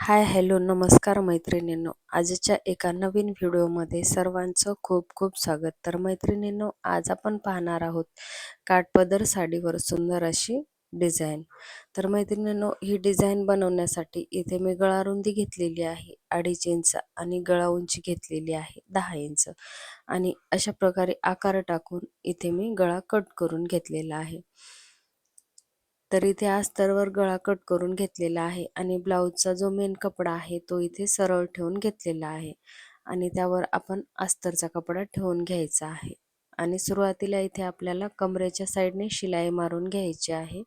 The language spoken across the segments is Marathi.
हाय हॅलो नमस्कार मैत्रिणींनो. आजच्या एका नवीन व्हिडिओमध्ये सर्वांचं खूप खूप स्वागत. तर मैत्रिणींनो आज आपण पाहणार आहोत काठपदर साडीवर सुंदर अशी डिझाईन. तर मैत्रिणींनो ही डिझाईन बनवण्यासाठी इथे मी गळा रुंदी घेतलेली आहे अडीच इंच आणि गळा उंची घेतलेली आहे दहा इंच. आणि अशा प्रकारे आकार टाकून इथे मी गळा कट करून घेतलेला आहे. तर इथे अस्तरवर गळा कट करून घेतलेला आहे आणि ब्लाऊजचा जो मेन कपडा आहे तो इथे सरळ ठेवून घेतलेला आहे आणि त्यावर आपण अस्तरचा कपडा ठेवून घ्यायचा आहे. आणि सुरुवातीला इथे आपल्याला कमरेच्या साईडने शिलाई मारून घ्यायची आहे.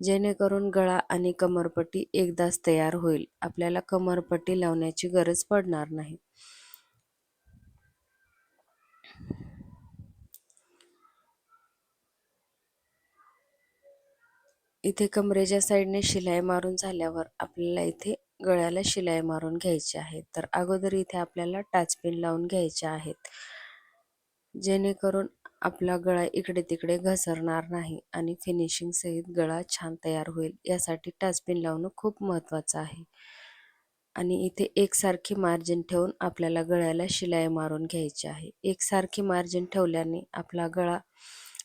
जेणेकरून गळा आणि कमरपट्टी एकदाच तयार होईल. आपल्याला कमरपट्टी लावण्याची गरज पडणार नाही. इथे कमरेच्या साईडने शिलाई मारून झाल्यावर आपल्याला इथे गळ्याला शिलाई मारून घ्यायची आहे. तर अगोदर इथे आपल्याला टाचपिन लावून घ्यायचे आहेत. जेणेकरून आपला गळा इकडे तिकडे घसरणार नाही आणि फिनिशिंग सहित गळा छान तयार होईल. यासाठी टाचपिन लावणं खूप महत्त्वाचं आहे. आणि इथे एकसारखी मार्जिन ठेवून आपल्याला गळ्याला शिलाई मारून घ्यायची आहे. एकसारखी मार्जिन ठेवल्याने आपला गळा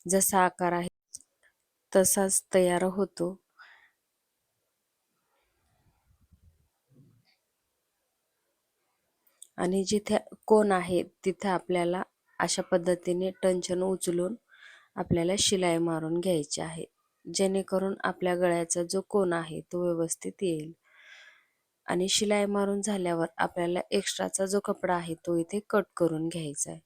जसा आकार आहे तसाच तयार होतो. आणि जिथे कोण आहे तिथे आपल्याला अशा पद्धतीने टंचन उचलून आपल्याला शिलाई मारून घ्यायची आहे. जेणेकरून आपल्या गळ्याचा जो कोण आहे तो व्यवस्थित येईल. आणि शिलाई मारून झाल्यावर आपल्याला एक्स्ट्राचा जो कपडा आहे तो इथे कट करून घ्यायचा आहे.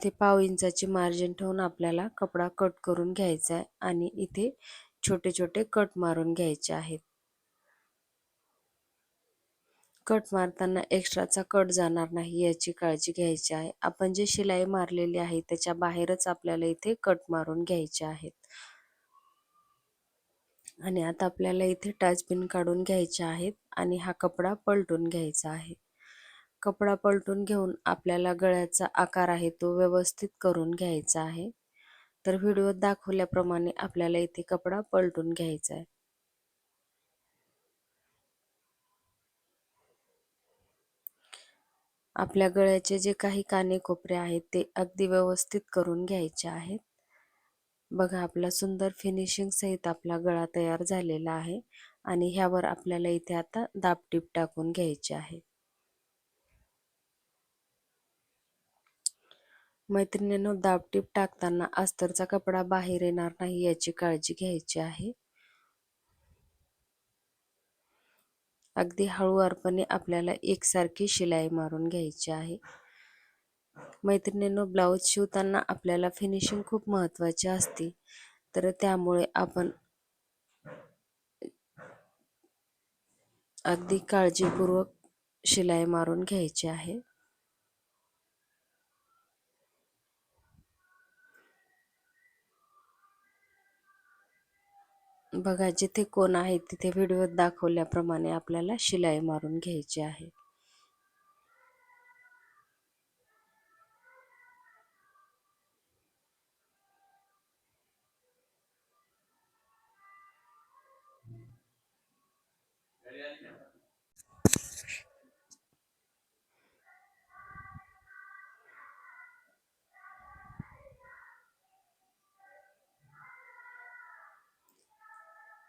इथे पाव इंचाची मार्जिन ठेवून आपल्याला कपडा कट करून घ्यायचा आहे आणि इथे छोटे छोटे कट मारून घ्यायचे आहेत. कट मारताना एक्स्ट्राचा कट जाणार नाही याची काळजी घ्यायची आहे. आपण जे शिलाई मारलेली आहे त्याच्या बाहेरच आपल्याला इथे कट मारून घ्यायचे आहेत. आणि आता आपल्याला इथे टाचपिन काढून घ्यायचे आहेत आणि हा कपडा पलटून घ्यायचा आहे. कपडा पलटून घेऊन आपल्याला गळ्याचा आकार आहे तो व्यवस्थित करून घ्यायचा आहे. तर व्हिडिओत दाखवल्याप्रमाणे आपल्याला इथे कपडा पलटून घ्यायचा आहे. आपल्या गळ्याचे जे काही काने कोपरे आहेत ते अगदी व्यवस्थित करून घ्यायचे आहेत. बघा आपला सुंदर फिनिशिंग सहित आपला गळा तयार झालेला आहे आणि ह्यावर आपल्याला इथे आता दापटीप टाकून घ्यायचे आहे. मैत्रिणींनो दाबटीप टाकताना अस्तरचा कपडा बाहेर येणार नाही याची काळजी घ्यायची आहे. अगदी हळूवारपणे आपल्याला एकसारखी शिलाई मारून घ्यायची आहे. मैत्रिणींनो ब्लाऊज शिवताना आपल्याला फिनिशिंग खूप महत्त्वाची असते. तर त्यामुळे आपण अगदी काळजीपूर्वक शिलाई मारून घ्यायची आहे. बघा जिथे कोण आहे तिथे व्हिडिओत दाखवल्याप्रमाणे आपल्याला शिलाई मारून घ्यायची आहे.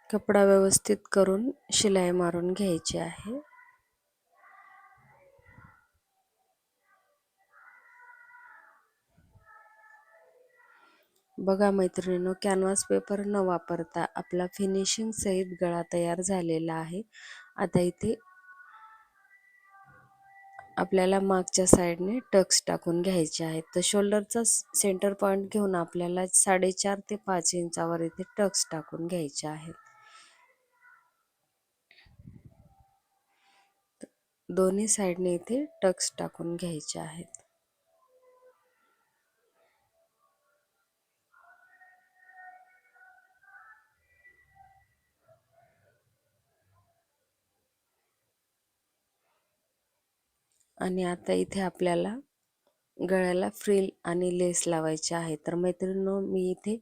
कपडा व्यवस्थित करून शिलाई मारून घ्यायची आहे. बघा मैत्रिणींनो कॅनव्हास पेपर न वापरता आपला फिनिशिंग सहित गळा तयार झालेला आहे. आता इथे आपल्याला मागच्या साईडने टक्स टाकून घ्यायचे आहेत. तर शोल्डरचा सेंटर पॉईंट घेऊन आपल्याला साडेचार ते पाच इंचावर इथे टक्स टाकून घ्यायचे आहेत. दोन्ही साईडने इथे टक्स टाकून घ्यायचे आहेत. आणि आता इथे आपल्याला गळ्याला फ्रिल आणि लेस लावायचे आहे. तर मैत्रिणींनो मी इथे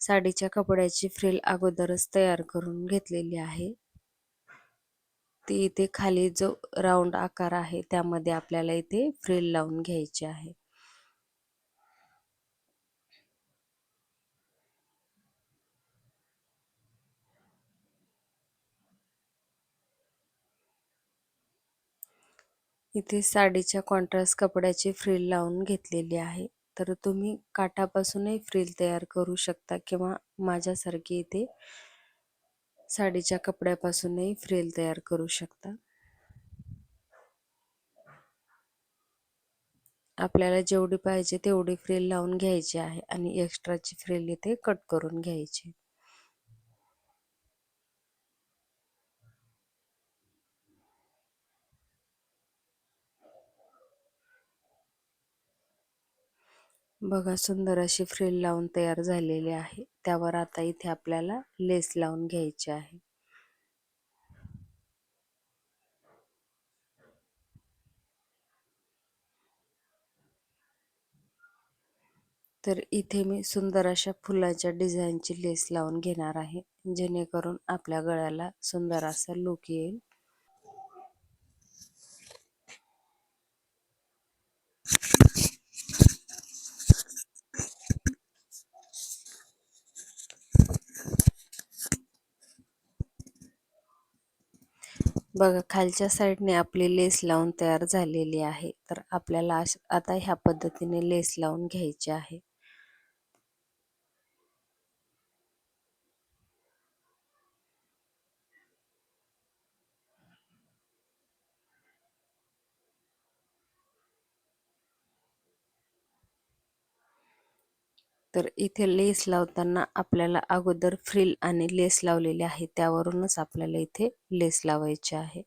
साडीच्या कपड्याची फ्रिल अगोदरच तयार करून घेतलेली आहे. ती इथे खाली जो राऊंड आकार आहे त्यामध्ये आपल्याला इथे फ्रिल लावून घ्यायची आहे. इथे साडीच्या कॉन्ट्रास्ट कपड्याची फ्रिल लावून घेतलेली आहे. तर तुम्ही काठापासूनही फ्रिल तयार करू शकता किंवा माझ्यासारखी इथे साडीच्या कपड्यापासूनही फ्रेल तयार करू शकता. आपल्याला जेवढी पाहिजे तेवढी फ्रिल लावून घ्यायची आहे आणि एक्स्ट्राची फ्रिल इथे कट करून घ्यायची. बघा सुंदर अशी फ्रिल लावून तयार झालेली आहे. त्यावर आता इथे आपल्याला लेस लावून घ्यायची आहे. तर इथे मी सुंदर अशा फुलाच्या डिझाईनची लेस लावून घेणार आहे जेणेकरून आपल्या गळ्याला सुंदर असा लुक येईल. बघा खालच्या साईडने आपली लेस लावून तयार झालेली आहे. तर आपल्याला आता ह्या पद्धतीने लेस लावून घ्यायची आहे. तर इथे लेस लावताना आपल्याला अगोदर फ्रिल आणि लेस लावलेले आहे. त्यावरूनच आपल्याला इथे लेस लावायचे आहे.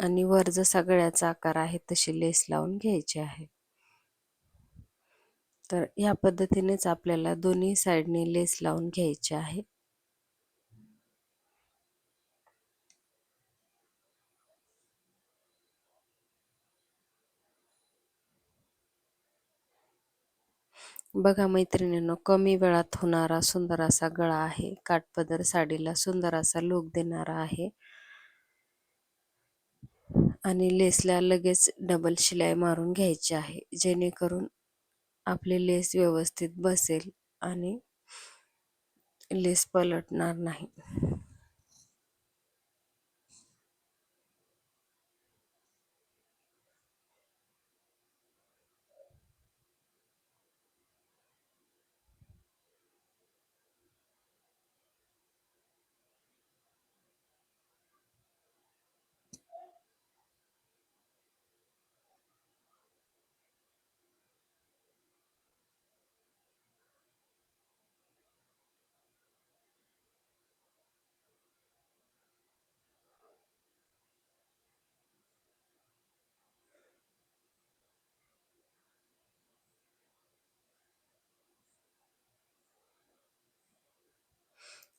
आणि वर जसा गळ्याचा आकार आहे तशी लेस लावून घ्यायची आहे. तर या पद्धतीनेच आपल्याला दोन्ही साईडने लेस लावून घ्यायचे आहे. बघा मैत्रिणींनो कमी वेळात होणारा सुंदर असा गळा आहे. काठपदर साडीला सुंदर असा लुक देणारा आहे. आणि लेसला लगेच डबल शिलाई मारून घ्यायची आहे. जेणेकरून आपले लेस व्यवस्थित बसेल आणि लेस पलटणार नाही.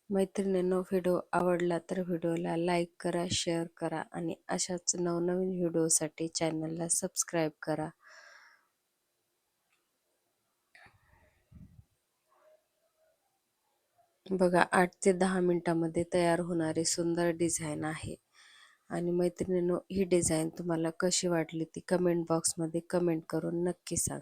मैत्रिणींनो व्हिडिओ आवडला तर व्हिडिओला लाईक करा शेअर करा आणि अशाच नवनवीन व्हिडिओसाठी चॅनलला सबस्क्राईब करा. बघा आठ ते दहा मिनिटामध्ये तयार होणारी सुंदर डिझाईन आहे. आणि मैत्रिणींनो ही डिझाईन तुम्हाला कशी वाटली ती कमेंट बॉक्समध्ये कमेंट करून नक्की सांगा.